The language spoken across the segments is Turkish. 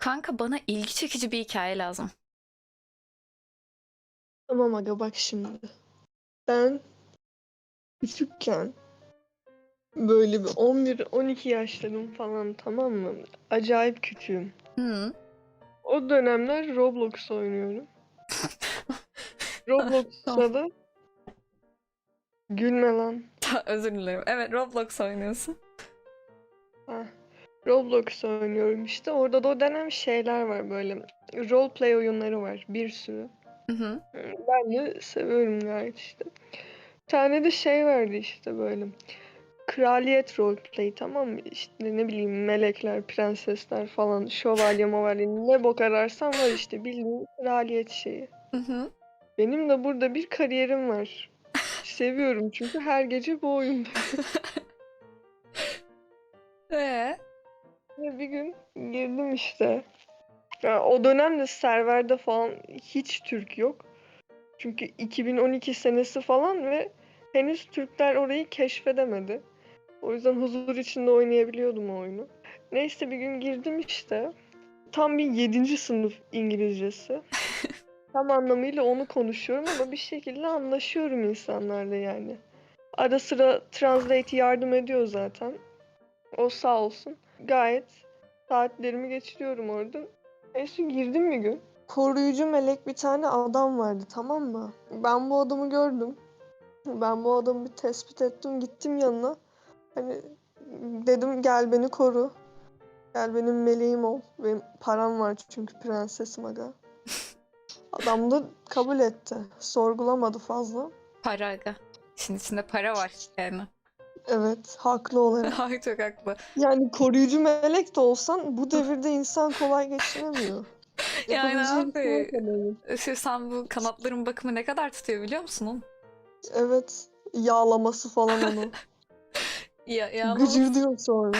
Kanka bana ilgi çekici bir hikaye lazım. Tamam aga bak şimdi. Ben küçükken böyle bir 11-12 yaşlarım falan tamam mı? Acayip küçüğüm. Hı. O dönemler Roblox oynuyorum. Roblox'ta da gülme lan. Özür dilerim. Evet Roblox oynuyorsun. Roblox oynuyorum işte. Orada da o dönem şeyler var böyle. Roleplay oyunları var bir sürü. Hı hı. Ben de seviyorum gayet işte. Bir tane de şey vardı işte böyle. Kraliyet roleplay tamam mı? İşte ne bileyim melekler, prensesler falan, şövalye movalye ne bok ararsan var işte bildiğin kraliyet şeyi. Hı hı. Benim de burada bir kariyerim var. Seviyorum çünkü her gece bu oyunda. Ee? Bir gün girdim işte. Ya o dönemde serverde falan hiç Türk yok. Çünkü 2012 senesi falan ve henüz Türkler orayı keşfedemedi. O yüzden huzur içinde oynayabiliyordum o oyunu. Neyse bir gün girdim işte. Tam bir 7. sınıf İngilizcesi. Tam anlamıyla onu konuşuyorum ama bir şekilde anlaşıyorum insanlarla yani. Ara sıra Translate yardım ediyor zaten. O sağ olsun. Gayet saatlerimi geçiriyorum orada. Neyse girdim bir gün. Koruyucu melek bir tane adam vardı tamam mı? Ben bu adamı gördüm. Ben bu adamı bir tespit ettim. Gittim yanına. Hani dedim gel beni koru. Gel benim meleğim ol. Benim param var çünkü prensesim aga. Adam da kabul etti. Sorgulamadı fazla. Para aga. İşin içinde para var yani. Evet, haklı olarak. Ay çok haklı. Yani koruyucu melek de olsan bu devirde insan kolay geçinemiyor. Yani abi, şey sen bu kanatların bakımı ne kadar tutuyor biliyor musun? oğlum? Evet, yağlaması falan onu. Ya, ya Gıcır diyor sonra.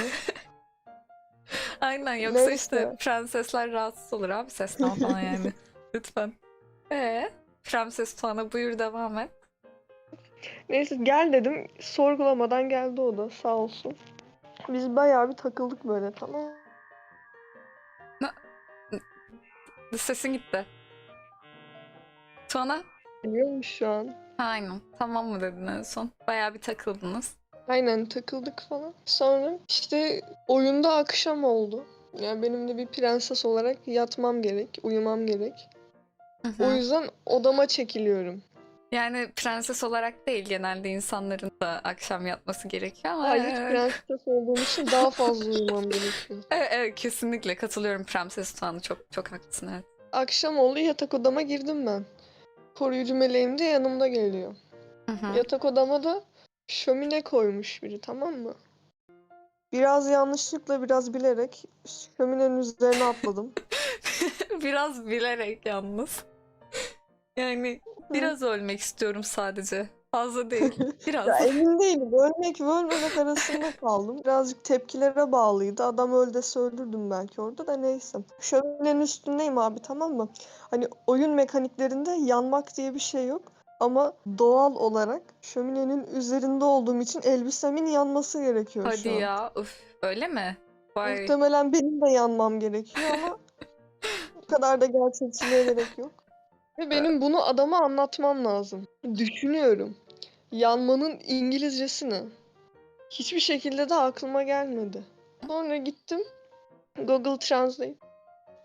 Aynen yoksa Neyse. işte prensesler rahatsız olur abi sesten falan yani. Lütfen. Ee, prenses Tuana buyur devam et. Neyse gel dedim. Sorgulamadan geldi o da sağ olsun. Biz bayağı bir takıldık böyle tamam. Sesin gitti. Tuana? Biliyormuş şu an. Aynen. Tamam mı dedin en son? Bayağı bir takıldınız. Aynen takıldık falan. Sonra işte oyunda akşam oldu. Yani benim de bir prenses olarak yatmam gerek, uyumam gerek. Hı hı. O yüzden odama çekiliyorum. Yani prenses olarak değil genelde insanların da akşam yatması gerekiyor ama Hayır, prenses olduğum için daha fazla uyumam gerekiyor. Evet, evet, kesinlikle katılıyorum prenses Tuana çok çok haklısın evet. Akşam oldu yatak odama girdim ben. Koruyucu meleğim de yanımda geliyor. Hı hı. Yatak odama da şömine koymuş biri tamam mı? Biraz yanlışlıkla biraz bilerek şöminenin üzerine atladım. Biraz bilerek yalnız. Yani biraz ölmek istiyorum sadece. Fazla değil. Biraz. Ya emin değilim. Ölmek ve ölmemek arasında kaldım. Birazcık tepkilere bağlıydı. Adam öl dese öldürdüm belki orada da neyse. Şöminenin üstündeyim abi tamam mı? Hani oyun mekaniklerinde yanmak diye bir şey yok. Ama doğal olarak şöminenin üzerinde olduğum için elbisemin yanması gerekiyor Hadi şu an. ya. Üf, öyle mi? Vay. Muhtemelen benim de yanmam gerekiyor ama bu kadar da gerçekçiliğe gerek yok. Ve benim bunu adama anlatmam lazım. Düşünüyorum. Yanmanın İngilizcesi ne? Hiçbir şekilde de aklıma gelmedi. Sonra gittim Google Translate.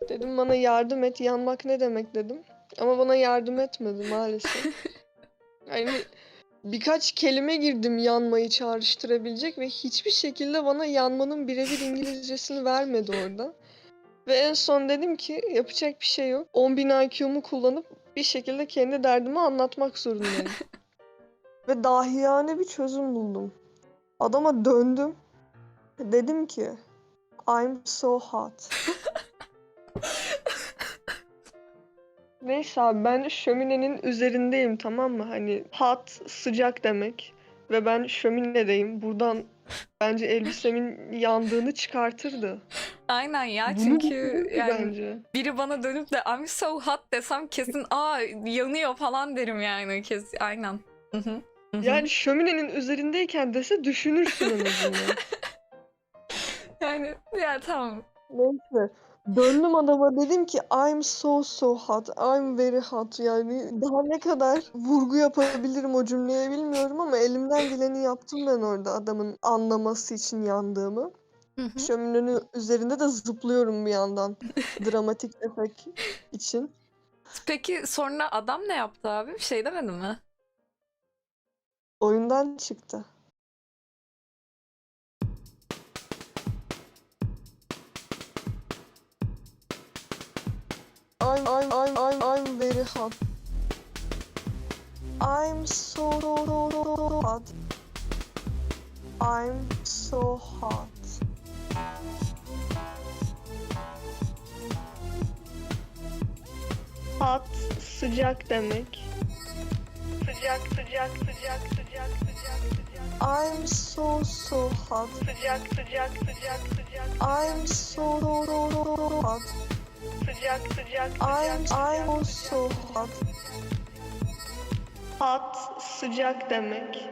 Dedim bana yardım et, yanmak ne demek dedim. Ama bana yardım etmedi maalesef. Yani birkaç kelime girdim yanmayı çağrıştırabilecek ve hiçbir şekilde bana yanmanın birebir İngilizcesini vermedi orada. Ve en son dedim ki yapacak bir şey yok. 10.000 IQ'mu kullanıp bir şekilde kendi derdimi anlatmak zorundayım. ve dahiyane bir çözüm buldum. Adama döndüm. Dedim ki I'm so hot. Neyse abi ben şöminenin üzerindeyim tamam mı? Hani hot sıcak demek. Ve ben şöminedeyim. Buradan bence elbisemin yandığını çıkartırdı. Aynen ya Bunu çünkü yani bence. biri bana dönüp de I'm so hot desem kesin aa yanıyor falan derim yani kes aynen. Hı hı. Hı hı. Yani şöminenin üzerindeyken dese düşünürsün en azından. yani ya tamam. Neyse. Döndüm adama dedim ki I'm so so hot, I'm very hot. Yani daha ne kadar vurgu yapabilirim o cümleye bilmiyorum ama elimden geleni yaptım ben orada adamın anlaması için yandığımı. Hı hı. Şöminenin üzerinde de zıplıyorum bir yandan dramatik efekt için. Peki sonra adam ne yaptı abi? Bir şey demedi mi? Oyundan çıktı. I'm I'm I'm I'm I'm very hot. I'm so hot. I'm so hot. Hot sıcak demek. Sıcak sıcak sıcak sıcak sıcak sıcak. I'm so so hot. Sıcak sıcak sıcak sıcak. I'm so hot. Sıcak sıcak I'm I'm so hot. Hot sıcak demek.